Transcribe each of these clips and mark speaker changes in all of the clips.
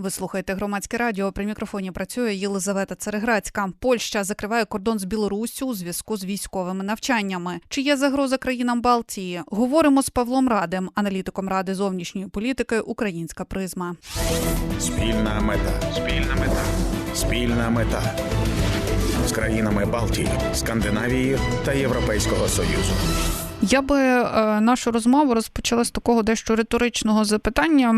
Speaker 1: Ви слухаєте громадське радіо. При мікрофоні працює Єлизавета Цереграцька. Польща закриває кордон з Білоруссю у зв'язку з військовими навчаннями. Чи є загроза країнам Балтії? Говоримо з Павлом Радем, аналітиком ради зовнішньої політики Українська призма.
Speaker 2: Спільна мета.
Speaker 3: Спільна мета.
Speaker 2: Спільна мета з країнами Балтії, Скандинавії та Європейського Союзу.
Speaker 1: Я би е, нашу розмову розпочала з такого дещо риторичного запитання.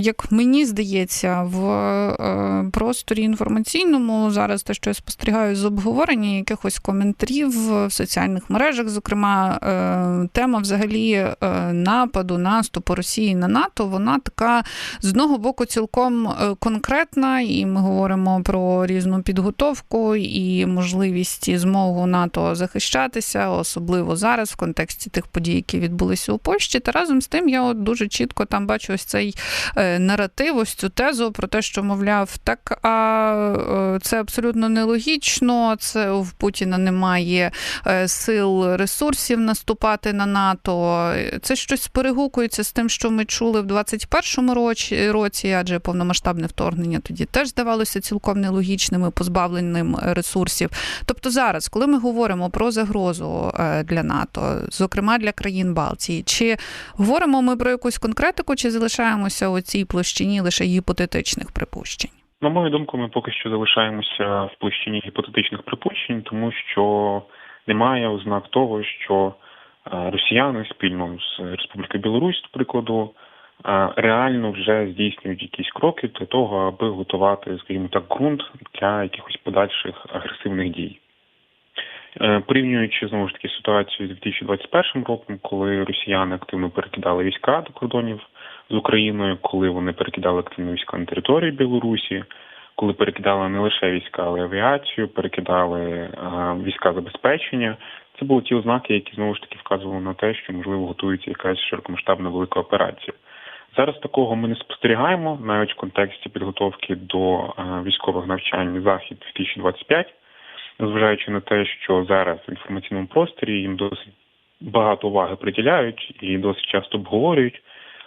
Speaker 1: Як мені здається, в е, просторі інформаційному зараз те, що я спостерігаю з обговорення якихось коментарів в соціальних мережах, зокрема, е, тема взагалі нападу, наступу Росії на НАТО, вона така з одного боку цілком конкретна, і ми говоримо про різну підготовку і можливість і змогу НАТО захищатися, особливо зараз в контексті тих подій, які відбулися у Польщі. Та разом з тим я от дуже чітко там бачу ось цей е, наратив, ось цю тезу про те, що мовляв, так а е, це абсолютно нелогічно. Це в Путіна немає е, сил ресурсів наступати на НАТО. Це щось перегукується з тим, що ми чули в 21-му році, адже повномасштабне вторгнення тоді теж здавалося цілком нелогічним і позбавленим ресурсів. Тобто зараз, коли ми говоримо про загрозу для НАТО, зокрема для країн Балтії, чи говоримо ми про якусь конкретику, чи залишаємося у цій площині лише гіпотетичних припущень?
Speaker 3: На мою думку, ми поки що залишаємося в площині гіпотетичних припущень, тому що немає ознак того, що е, росіяни спільно з Республікою Білорусь, до прикладу, е, реально вже здійснюють якісь кроки для того, аби готувати, скажімо так, ґрунт для якихось подальших агресивних дій. Е, Порівнюючи знову ж таки ситуацію з 2021 роком, коли росіяни активно перекидали війська до кордонів з Україною, коли вони перекидали активно війська на територію Білорусі, коли перекидали не лише війська, але й авіацію, перекидали е, війська забезпечення. Це були ті ознаки, які знову ж таки вказували на те, що можливо готується якась широкомасштабна велика операція. Зараз такого ми не спостерігаємо навіть в контексті підготовки до е, військових навчань захід 2025 незважаючи на те, що зараз в інформаційному просторі їм досить багато уваги приділяють і досить часто обговорюють.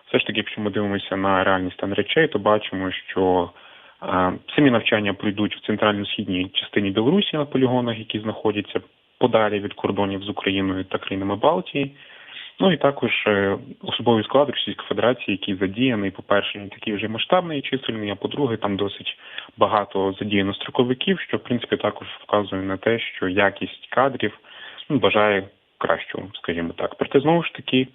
Speaker 3: Все ж таки, якщо ми дивимося на реальний стан речей, то бачимо, що самі навчання пройдуть в центрально-східній частині Білорусі на полігонах, які знаходяться подалі від кордонів з Україною та країнами Балтії. Ну і також е, особовий склад Російської Федерації, який задіяний, по-перше, не такий вже масштабний і чисельний, а по-друге, там досить багато задіяно строковиків, що в принципі також вказує на те, що якість кадрів ну, бажає кращого, скажімо так. Проте знову ж таки.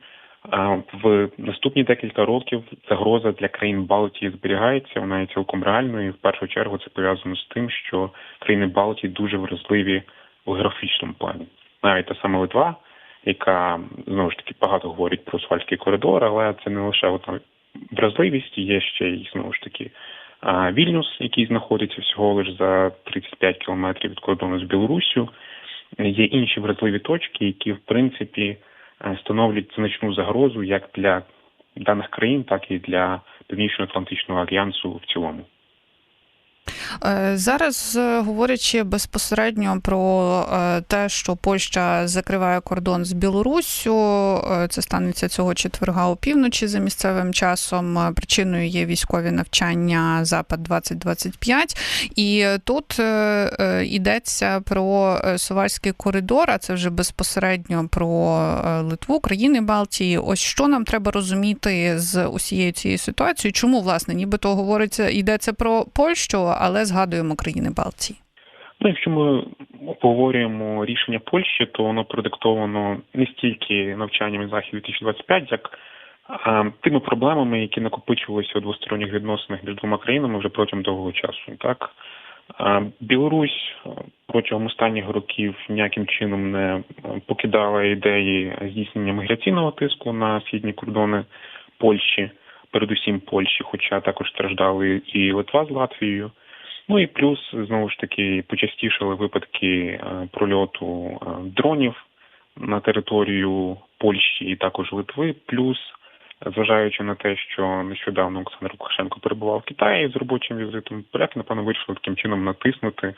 Speaker 3: е, В наступні декілька років загроза для країн Балтії зберігається, вона є цілком реальною. І в першу чергу це пов'язано з тим, що країни Балтії дуже вразливі у географічному плані. Навіть та сама Литва, яка знову ж таки багато говорить про Свальський коридор, але це не лише одна вразливість, є ще й знову ж таки Вільнюс, який знаходиться всього лише за 35 кілометрів від кордону з Білоруссю. Є інші вразливі точки, які в принципі становлять значну загрозу як для даних країн, так і для Північно-Атлантичного альянсу в цілому.
Speaker 1: Е, Зараз е, говорячи безпосередньо про е, те, що Польща закриває кордон з Білоруссю, це станеться цього четверга опівночі за місцевим часом. Причиною є військові навчання Запад 2025 І тут йдеться про Сувальський коридор, а це вже безпосередньо про Литву, країни Балтії. Ось що нам треба розуміти з усією цією ситуацією? Чому власне нібито говориться йдеться про Польщу, але згадуємо країни Балтії?
Speaker 3: Ну, якщо ми обговорюємо рішення Польщі, то воно продиктовано не стільки навчаннями захід 2025, як тими проблемами, які накопичувалися у двосторонніх відносинах між двома країнами вже протягом довгого часу. Так Білорусь протягом останніх років ніяким чином не покидала ідеї здійснення міграційного тиску на східні кордони Польщі, передусім Польщі, хоча також страждали і Литва з Латвією. Ну і плюс знову ж таки почастішали випадки е, прольоту е, дронів на територію Польщі і також Литви. Плюс, зважаючи на те, що нещодавно Олександр Лукашенко перебував в Китаї з робочим візитом, поляки, напевно, вирішили таким чином натиснути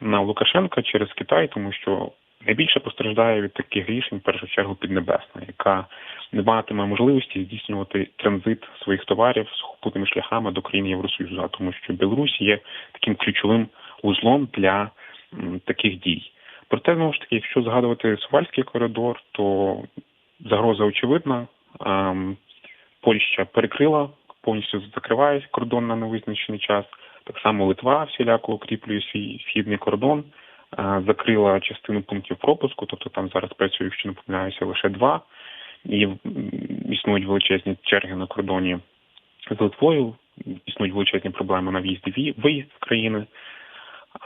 Speaker 3: на Лукашенка через Китай, тому що найбільше постраждає від таких рішень в першу чергу Піднебесна, яка не матиме можливості здійснювати транзит своїх товарів сухопутними шляхами до країн Євросоюзу, тому що Білорусь є таким ключовим узлом для таких дій. Проте, знову ж таки, якщо згадувати Сувальський коридор, то загроза очевидна. Польща перекрила, повністю закриває кордон на невизначений час. Так само Литва всіляко укріплює свій східний кордон, закрила частину пунктів пропуску, тобто там зараз працює, якщо не помиляюся, лише два. І існують величезні черги на кордоні з Литвою, існують величезні проблеми на в'їзді виїзд з країни.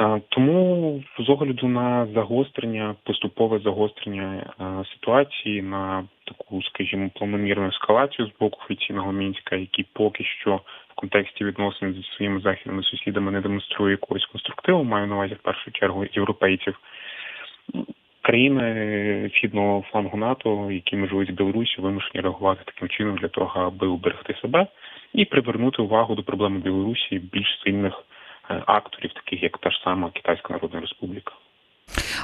Speaker 3: Е, Тому з огляду на загострення, поступове загострення е, ситуації на таку, скажімо, планомірну ескалацію з боку офіційного мінська, який поки що контексті відносин зі своїми західними сусідами не демонструє якогось конструктиву, маю на увазі в першу чергу європейців. Країни східного флангу НАТО, які межують з Білорусі, вимушені реагувати таким чином для того, аби уберегти себе і привернути увагу до проблеми Білорусі більш сильних е, акторів, таких як та ж сама Китайська Народна Республіка.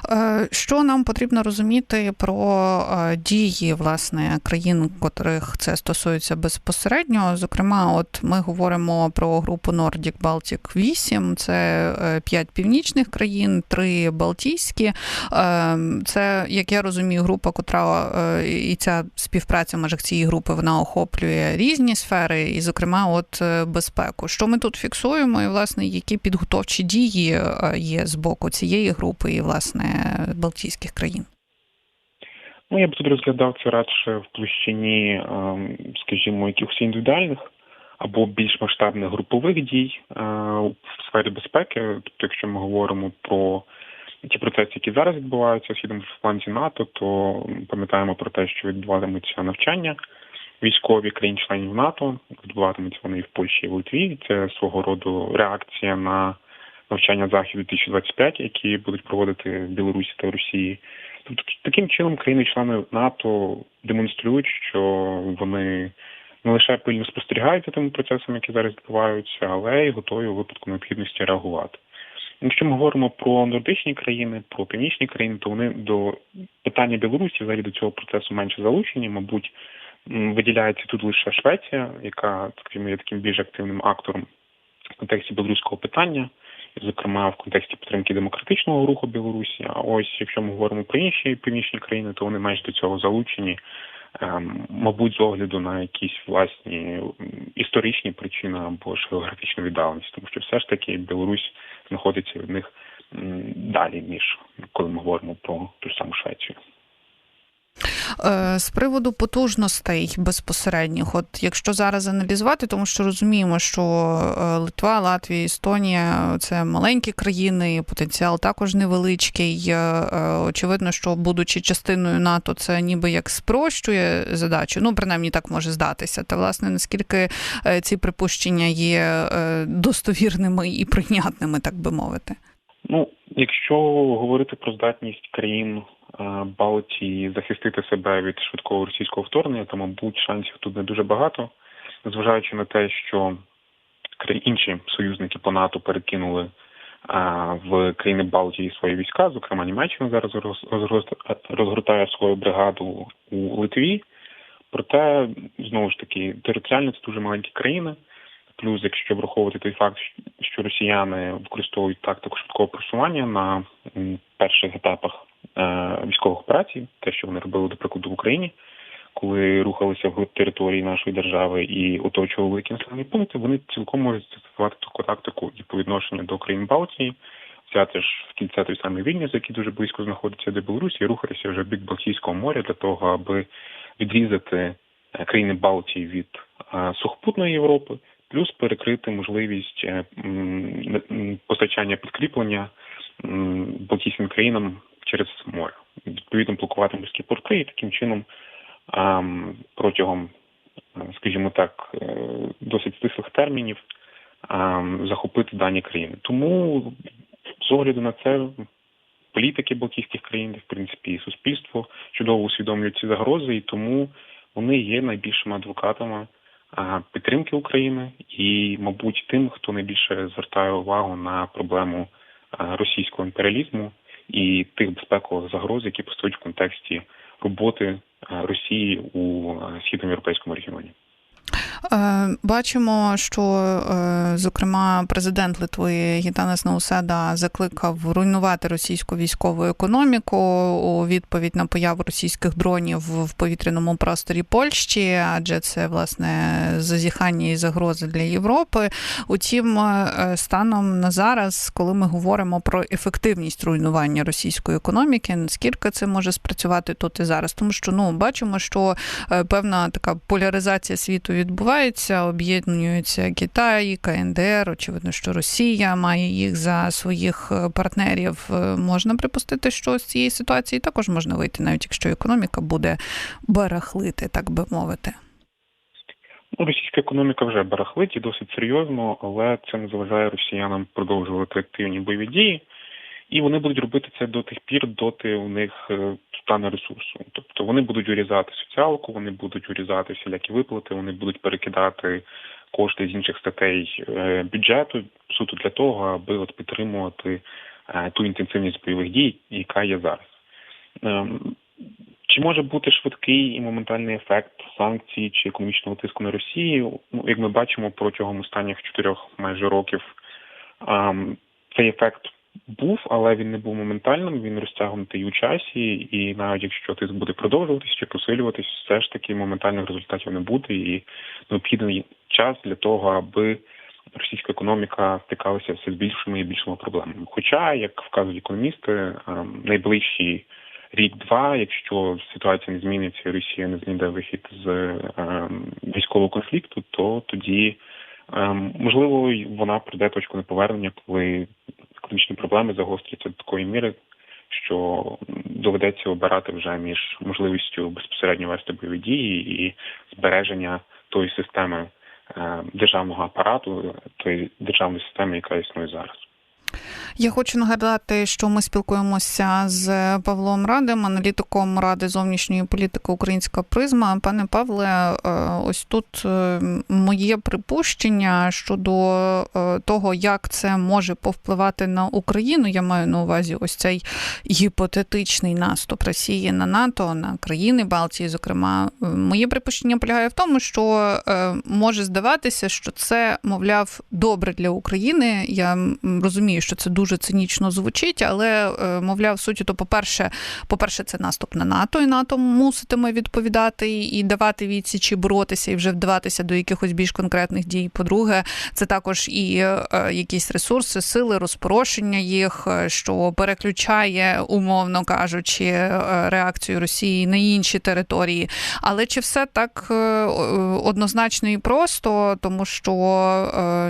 Speaker 1: Е, Що нам потрібно розуміти про е, дії власне країн, котрих це стосується безпосередньо? Зокрема, от ми говоримо про групу Nordic Baltic 8, це е, п'ять північних країн, три Балтійські. Е, Це, як я розумію, група, котра е, і ця співпраця межах цієї групи вона охоплює різні сфери, і, зокрема, от е, безпеку. Що ми тут фіксуємо, і власне які підготовчі дії е, є з боку цієї групи і власне Балтійських країн?
Speaker 3: Ну, я б тут розглядав це радше в площині, ем, скажімо, якихось індивідуальних або більш масштабних групових дій е, в сфері безпеки. Тобто, якщо ми говоримо про ті процеси, які зараз відбуваються східному фланзі НАТО, то пам'ятаємо про те, що відбуватимуться навчання військові країн-членів НАТО, відбуватимуться вони і в Польщі і в Литві. Це свого роду реакція на навчання Захід 2025, які будуть проводити в Білорусі та Росії. Тобто таким чином країни-члени НАТО демонструють, що вони не лише пильно спостерігають за тими процесами, які зараз відбуваються, але й готові у випадку необхідності реагувати. Якщо ми говоримо про нордичні країни, про північні країни, то вони до питання Білорусі взагалі до цього процесу менше залучені. Мабуть, виділяється тут лише Швеція, яка, скажімо, є таким більш активним актором в контексті білоруського питання, зокрема в контексті підтримки демократичного руху Білорусі. А ось якщо ми говоримо про інші північні країни, то вони менш до цього залучені. ем, Мабуть, з огляду на якісь власні історичні причини або ж географічну віддаленість, тому що все ж таки Білорусь знаходиться від них далі, ніж коли ми говоримо про ту ж саму Швецію.
Speaker 1: Е, З приводу потужностей безпосередніх, от якщо зараз аналізувати, тому що розуміємо, що е, Литва, Латвія, Естонія це маленькі країни, потенціал також невеличкий. Е, Очевидно, що будучи частиною НАТО, це ніби як спрощує задачу. Ну, принаймні так може здатися. Та власне наскільки ці припущення є достовірними і прийнятними, так би мовити.
Speaker 3: Ну, якщо говорити про здатність країн е, Балтії захистити себе від швидкого російського вторгнення, то мабуть шансів тут не дуже багато, зважаючи на те, що інші союзники по НАТО перекинули е, в країни Балтії свої війська, зокрема Німеччина зараз роз- розгортає свою бригаду у Литві. Проте знову ж таки територіально це дуже маленькі країни. Плюс, якщо враховувати той факт, що росіяни використовують тактику швидкого просування на перших етапах е, військових операцій, те, що вони робили, до прикладу, в Україні, коли рухалися вглиб території нашої держави і оточували великі населені пункти, вони цілком можуть застосувати таку тактику і по відношенню до країн Балтії, взяти ж в кільце той самий Вільнюс, який дуже близько знаходиться до Білорусі, і рухатися вже в бік Балтійського моря для того, аби відрізати е, країни Балтії від е, сухопутної Європи, плюс перекрити можливість е, постачання підкріплення Балтійським країнам через море. Відповідно, блокувати морські порти і таким чином протягом, е, скажімо так, е, досить стислих термінів захопити дані країни. Тому з огляду на це політики Балтійських країн, в принципі, і суспільство чудово усвідомлюють ці загрози, і тому вони є найбільшими адвокатами підтримки України і, мабуть, тим, хто найбільше звертає увагу на проблему російського імперіалізму і тих безпекових загроз, які постають в контексті роботи Росії у східноєвропейському регіоні.
Speaker 1: Е, бачимо, що е, зокрема президент Литви Гітанес Науседа закликав руйнувати російську військову економіку у відповідь на появу російських дронів в повітряному просторі Польщі, адже це власне зазіхання і загрози для Європи. Утім, е, станом на зараз, коли ми говоримо про ефективність руйнування російської економіки, наскільки це може спрацювати тут і зараз, тому що ну бачимо, що певна така поляризація світу відбувається, об'єднуються Китай, КНДР. Очевидно, що Росія має їх за своїх партнерів. Можна припустити, що з цієї ситуації також можна вийти, навіть якщо економіка буде барахлити, так би мовити.
Speaker 3: Ну, російська економіка вже барахлить і досить серйозно, але це не заважає росіянам продовжувати активні бойові дії, і вони будуть робити це до тих пір, доти у них стане ресурсу. Тобто вони будуть урізати соціалку, вони будуть урізати всілякі виплати, вони будуть перекидати кошти з інших статей бюджету суто для того, аби от підтримувати ту інтенсивність бойових дій, яка є зараз. Чи може бути швидкий і моментальний ефект санкцій чи економічного тиску на Росію? Ну, як ми бачимо протягом останніх чотирьох майже років, цей ефект був, але він не був моментальним. Він розтягнутий у часі, і навіть якщо тиск буде продовжуватись чи посилюватись, все ж таки моментальних результатів не буде, і необхідний час для того, аби російська економіка стикалася все з більшими і більшими проблемами. Хоча, як вказують економісти, найближчі рік-два, якщо ситуація не зміниться, і Росія не знайде вихід з військового конфлікту, то тоді можливо вона прийде точку неповернення, коли економічні проблеми загостряться до такої міри, що доведеться обирати вже між можливістю безпосередньо вести бойові дії і збереження тої системи державного апарату, тої державної системи, яка існує зараз.
Speaker 1: Я хочу нагадати, що ми спілкуємося з Павлом Радем, аналітиком ради зовнішньої політики Українська призма. Пане Павле, ось тут моє припущення щодо того, як це може повпливати на Україну. Я маю на увазі ось цей гіпотетичний наступ Росії на НАТО, на країни Балтії. Зокрема, моє припущення полягає в тому, що може здаватися, що це мовляв добре для України. Я розумію, що це дуже цинічно звучить, але мовляв, суті, то, по-перше, по-перше, це наступ на НАТО, і НАТО муситиме відповідати і давати відсічі, боротися і вже вдаватися до якихось більш конкретних дій. По-друге, це також і якісь ресурси, сили, розпорошення їх, що переключає, умовно кажучи, реакцію Росії на інші території. Але чи все так однозначно і просто, тому що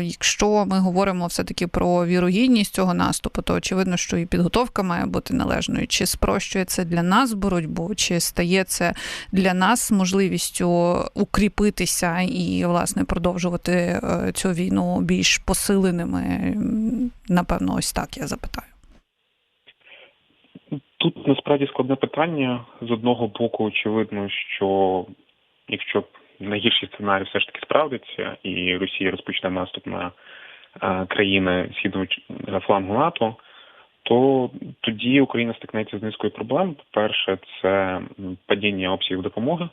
Speaker 1: якщо ми говоримо все таки про вірогідність цього наступу, то очевидно, що і підготовка має бути належною. Чи спрощує це для нас боротьбу, чи стає це для нас можливістю укріпитися і власне продовжувати цю війну більш посиленими? Напевно, ось так я запитаю.
Speaker 3: Тут насправді складне питання. З одного боку, очевидно, що якщо найгірший сценарій все ж таки справдиться, і Росія розпочне наступ на країни східного флангу НАТО, то тоді Україна стикнеться з низкою проблем. По-перше, це падіння обсягів допомоги,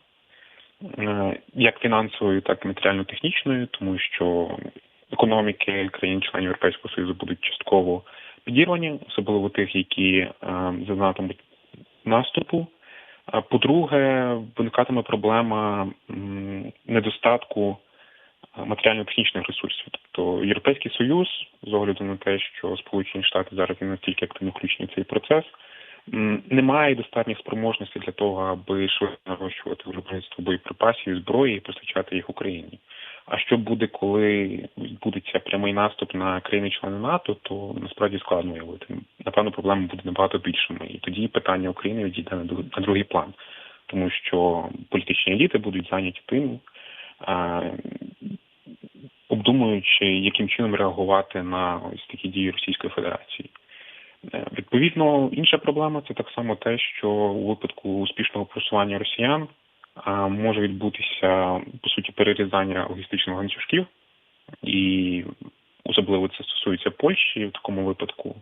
Speaker 3: як фінансової, так і матеріально-технічної, тому що економіки країн-членів Європейського Союзу будуть частково підірвані, особливо тих, які зазнатимуть наступу. По-друге, виникатиме проблема недостатку матеріально-технічних ресурсів. Тобто Європейський Союз, з огляду на те, що Сполучені Штати зараз не настільки активно включені в цей процес, не має достатніх спроможностей для того, аби швидко нарощувати виробництво боєприпасів зброї і постачати їх Україні. А що буде, коли відбудеться прямий наступ на країни-члени НАТО, то насправді складно уявити. Напевно, проблема буде набагато більшими. І тоді питання України відійде на другий план, тому що політичні еліти будуть зайняті тим, обдумуючи, яким чином реагувати на ось такі дії Російської Федерації. Відповідно, інша проблема це так само те, що у випадку успішного просування росіян може відбутися по суті перерізання логістичних ланцюжків, і особливо це стосується Польщі в такому випадку.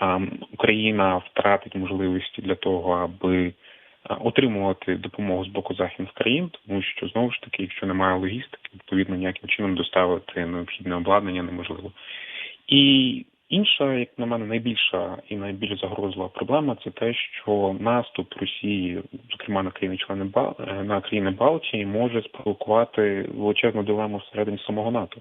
Speaker 3: ем, Україна втратить можливості для того, аби е, отримувати допомогу з боку західних країн, тому що знову ж таки, якщо немає логістики, відповідно ніяким чином доставити необхідне обладнання неможливо. І інша, як на мене, найбільша і найбільш загрозлива проблема це те, що наступ Росії, зокрема на країни-члени Ба- е, на країни Балтії, може спровокувати величезну дилему всередині самого НАТО.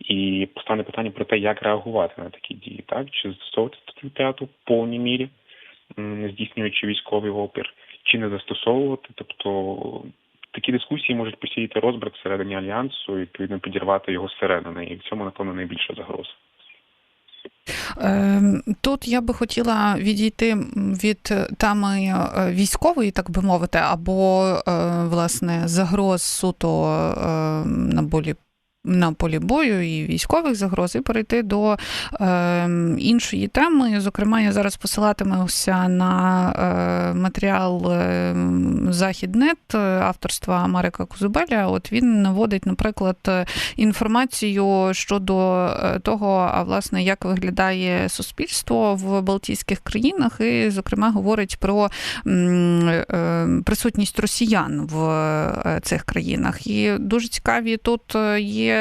Speaker 3: І постане питання про те, як реагувати на такі дії, так чи застосовувати статтю 5 в повній мірі, здійснюючи військовий опір, чи не застосовувати. Тобто такі дискусії можуть посіяти розбрат всередині альянсу і відповідно підірвати його зсередини. І в цьому, напевно, найбільша загроза.
Speaker 1: Ем, Тут я би хотіла відійти від теми е, військової, так би мовити, або е, власне загроз суто е, на болі. На полі бою і військових загроз, і перейти до е, іншої теми. Зокрема, я зараз посилатимуся на е, матеріал е, Західнет авторства Марика Кузубеля. От він наводить, наприклад, інформацію щодо е, того, а власне, як виглядає суспільство в Балтійських країнах, і, зокрема, говорить про е, присутність росіян в е, цих країнах. І дуже цікаві тут е,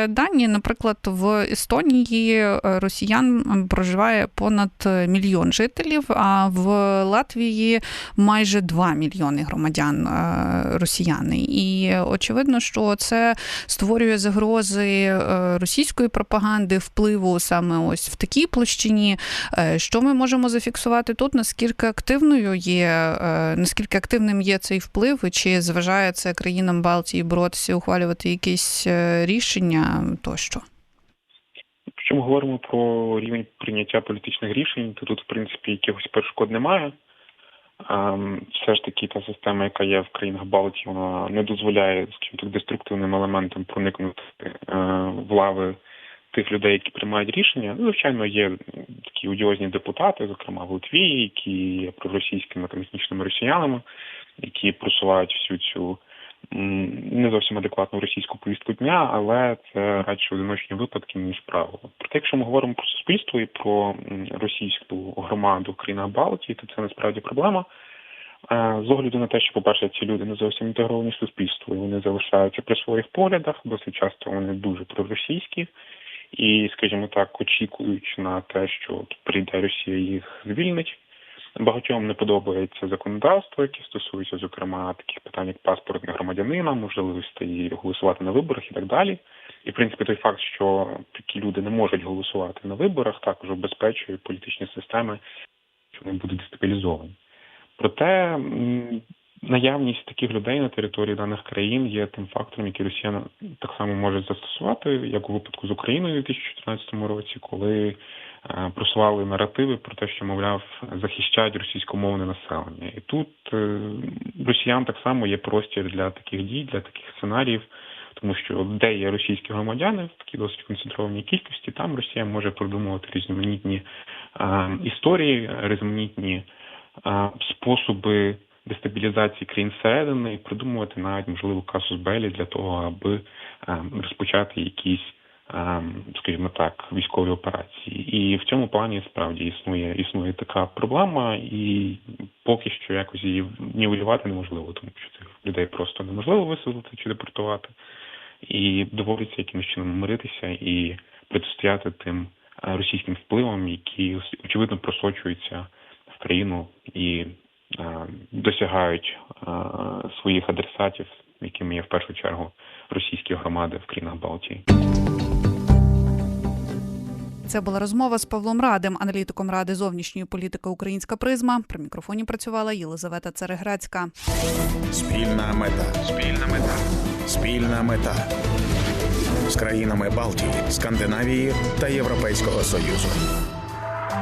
Speaker 1: дані. Наприклад, в Естонії е, росіян проживає понад мільйон жителів, а в Латвії майже 2 мільйони громадян е, росіяни. І очевидно, що це створює загрози е, російської пропаганди, впливу саме ось в такій площині. Е, Що ми можемо зафіксувати тут? Наскільки активною є, е, наскільки активним є цей вплив, і чи зважає це країнам Балтії боротися, ухвалювати якісь е, рішення тощо?
Speaker 3: Якщо ми говоримо про рівень прийняття політичних рішень, то тут, в принципі, якихось перешкод немає. Ем, Все ж таки, та система, яка є в країнах Балтії, вона не дозволяє, скажімо так, деструктивним елементам проникнути е, в лави тих людей, які приймають рішення. Ну, звичайно, є такі одіозні депутати, зокрема в Литві, які є проросійськими та етнічними росіянами, які просувають всю цю не зовсім адекватну російську повістку дня, але це радше одиночні випадки, ніж правило. Проте, якщо ми говоримо про суспільство і про російську громаду в країнах Балтії, то це насправді проблема. З огляду на те, що, по-перше, ці люди не зовсім інтегровані в суспільство, і вони залишаються при своїх поглядах, досить часто вони дуже проросійські, і, скажімо так, очікуючи на те, що прийде Росія їх звільнить. Багатьом не подобається законодавство, яке стосується, зокрема, таких питань, як паспорт громадянина, можливості голосувати на виборах і так далі. І, в принципі, той факт, що такі люди не можуть голосувати на виборах, також обезпечує політичні системи, що вони будуть дестабілізовані. Проте наявність таких людей на території даних країн є тим фактором, який Росія так само може застосувати, як у випадку з Україною у 2014 році, коли просували наративи про те, що мовляв захищають російськомовне населення, і тут е, росіян так само є простір для таких дій, для таких сценаріїв. Тому що де є російські громадяни в такій досить концентрованій кількості, там Росія може продумувати різноманітні е, історії, різноманітні е, способи дестабілізації країн зсередини і придумувати навіть можливо касус белі для того, аби е, розпочати якісь, е, скажімо так, військові операції. І в цьому плані справді існує існує така проблема, і поки що якось її нівелювати неможливо, тому що цих людей просто неможливо виселити чи депортувати, і доводиться якимось чином миритися і протистояти тим е, російським впливам, які очевидно просочуються в країну і е, досягають е, своїх адресатів, якими є в першу чергу російські громади в країнах Балтії.
Speaker 1: Це була розмова з Павлом Радим, аналітиком Ради зовнішньої політики Українська призма. При мікрофоні працювала Єлизавета Цереграцька.
Speaker 2: Спільна мета. Спільна мета. Спільна мета. З країнами Балтії, Скандинавії та Європейського Союзу.